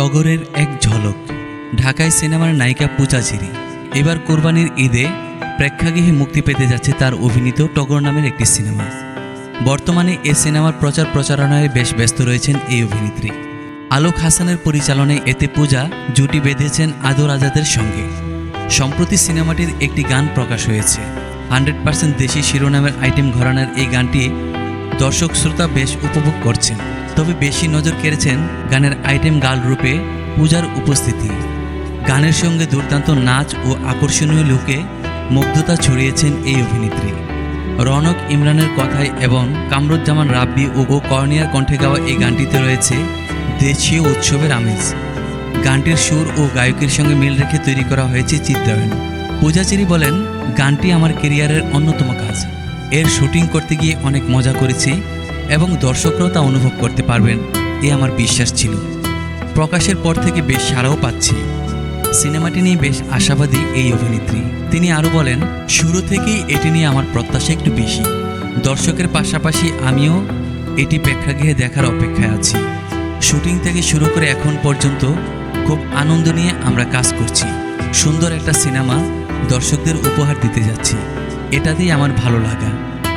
টগরের এক ঝলক, ঢাকায় সিনেমার নায়িকা পূজাঝিরি এবার কোরবানির ঈদে প্রেক্ষাগৃহে মুক্তি পেতে যাচ্ছে তার অভিনীত টগর নামের একটি সিনেমা। বর্তমানে এ সিনেমার প্রচার প্রচারণায় বেশ ব্যস্ত রয়েছেন এই অভিনেত্রী। আলোক হাসানের পরিচালনায় এতে পূজা জুটি বেঁধেছেন আদর আজাদের সঙ্গে। সম্প্রতি সিনেমাটির একটি গান প্রকাশ হয়েছে। হান্ড্রেড পার্সেন্ট দেশি শিরোনামের আইটেম ঘরানার এই গানটি দর্শক শ্রোতা বেশ উপভোগ করছেন। তবে বেশি নজর কেড়েছেন গানের আইটেম গার্ল রূপে পূজার উপস্থিতি। গানের সঙ্গে দুর্দান্ত নাচ ও আকর্ষণীয় লুকে মুগ্ধতা ছড়িয়েছেন এই অভিনেত্রী। রনক ইমরানের কথায় এবং কামরুজ্জামান রাব্বি ও ও কর্নিয়ার কণ্ঠে গাওয়া এই গানটিতে রয়েছে দেশীয় উৎসবের আমেজ। গানটির সুর ও গায়কের সঙ্গে মিল রেখে তৈরি করা হয়েছে চিত্রায়ন পূজাচেরি বলেন, গানটি আমার কেরিয়ারের অন্যতম কাজ। এর শুটিং করতে গিয়ে অনেক মজা করেছি। এবং দর্শকরাও তা অনুভব করতে পারবেন। এ আমার বিশ্বাস ছিল। প্রকাশের পর থেকে বেশ সাড়াও পাচ্ছি। সিনেমাটি নিয়ে বেশ আশাবাদী এই অভিনেত্রী। তিনি আরও বলেন, শুরু থেকেই এটি নিয়ে আমার প্রত্যাশা একটু বেশি। দর্শকের পাশাপাশি আমিও এটি প্রেক্ষাগৃহে দেখার অপেক্ষায় আছি। শুটিং থেকে শুরু করে এখন পর্যন্ত খুব আনন্দ নিয়ে আমরা কাজ করছি। সুন্দর একটা সিনেমা দর্শকদের উপহার দিতে যাচ্ছি। এটাতেই আমার ভালো লাগা।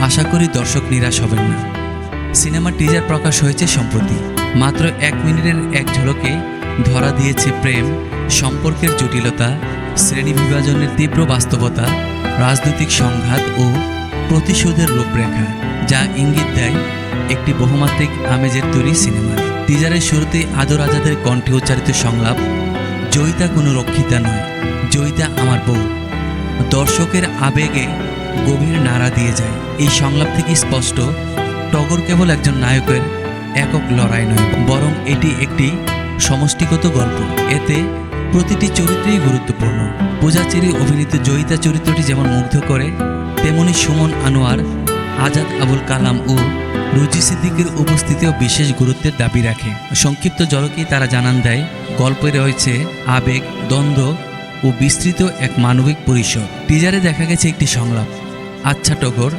আশা করি দর্শক নিরাশ হবেন না। সিনেমার টিজার প্রকাশ হয়েছে সম্প্রতি। মাত্র এক মিনিটের এক ঝলকে ধরা দিয়েছে প্রেম, সম্পর্কের জটিলতা শ্রেণি বিভাজনের তীব্র বাস্তবতা, রাজনৈতিক সংঘাত ও প্রতিশোধের রূপরেখা, যা ইঙ্গিত দেয় একটি বহুমাত্রিক আমেজের তৈরি সিনেমা। টিজারের শুরুতে আদর আজাদের কণ্ঠে উচ্চারিত সংলাপ, জয়িতা কোনো রক্ষিতা নয়, জয়িতা আমার বউ। দর্শকের আবেগে গভীর নাড়া দিয়ে যায়। এই সংলাপ থেকে স্পষ্ট টগর কেবল একজন নায়কের একক লড়াই নয়, বরং এটি একটি সমষ্টিগত গল্প। এতে প্রতিটি চরিত্রেই গুরুত্বপূর্ণ। পূজাচেরি অভিনীত জয়িতা চরিত্রটি যেমন মুগ্ধ করে, তেমনি সুমন আনোয়ার, আজাদ আবুল কালাম ও রুজি সিদ্দিকের উপস্থিতিও বিশেষ গুরুত্বের দাবি রাখে। সংক্ষিপ্ত জলকেই তারা জানান দেয়, গল্পে রয়েছে আবেগ, দ্বন্দ্ব ও বিস্তৃত এক মানবিক পরিসর। টিজারে দেখা গেছে একটি সংলাপ আচ্ছা টগর,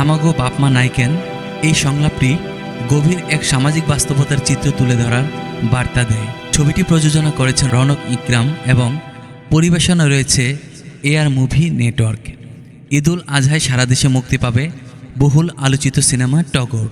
আমাগো বাপমা নাইকেন এই সংলাপটি গভীর এক সামাজিক বাস্তবতার চিত্র তুলে ধরার বার্তা দেয়। ছবিটি প্রযোজনা করেছেন রনক ইকরাম এবং পরিবেশনা রয়েছে এআর মুভি নেটওয়ার্ক। ঈদুল আজহায় সারা দেশে মুক্তি পাবে বহুল আলোচিত সিনেমা টগর।